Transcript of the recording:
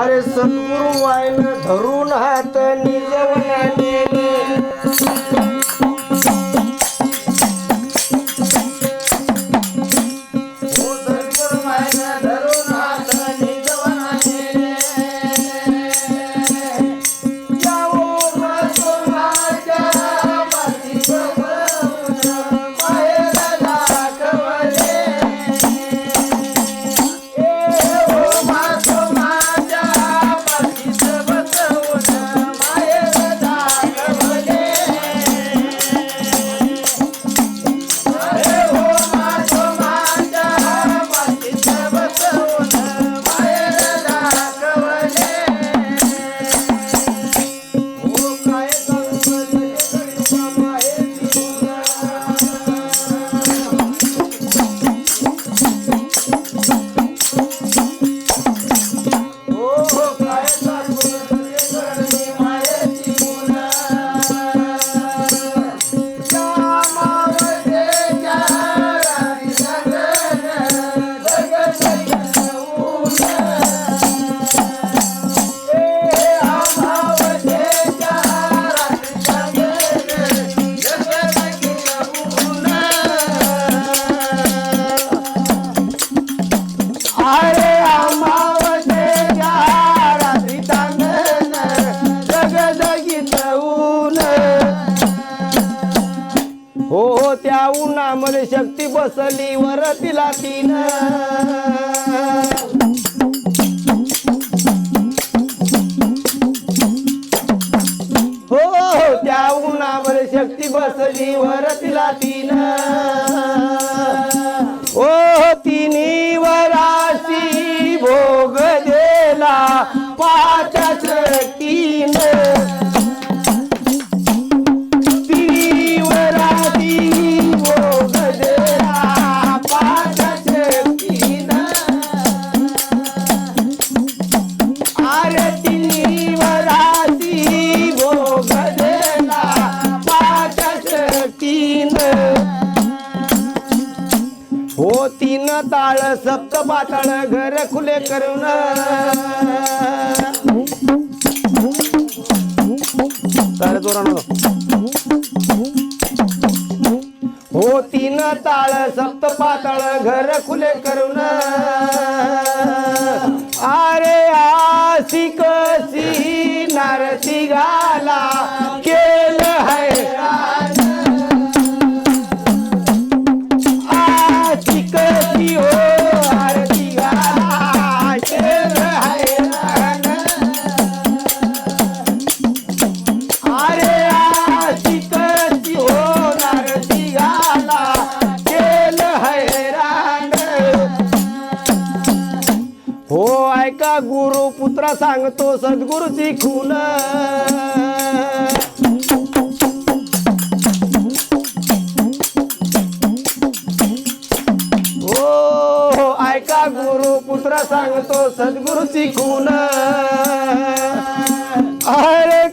अरे सद्गुरु वाईन धरून हात निजवना त्या शक्ती बसली वर तिला तीन हो हो त्या उन्हामध्ये शक्ती बसली वर तिला तीन हो तीन ताळ सप्त पाताळ घर खुले करून. हो तीन ताळ सप्त पाताळ घर खुले करून. अरे आसी कसी नारती गाला गुरु पुत्रा सांगतो सद्गुरूची खून. हो, हो ऐका गुरु पुत्रा सांगतो सद्गुरूची खून. अरे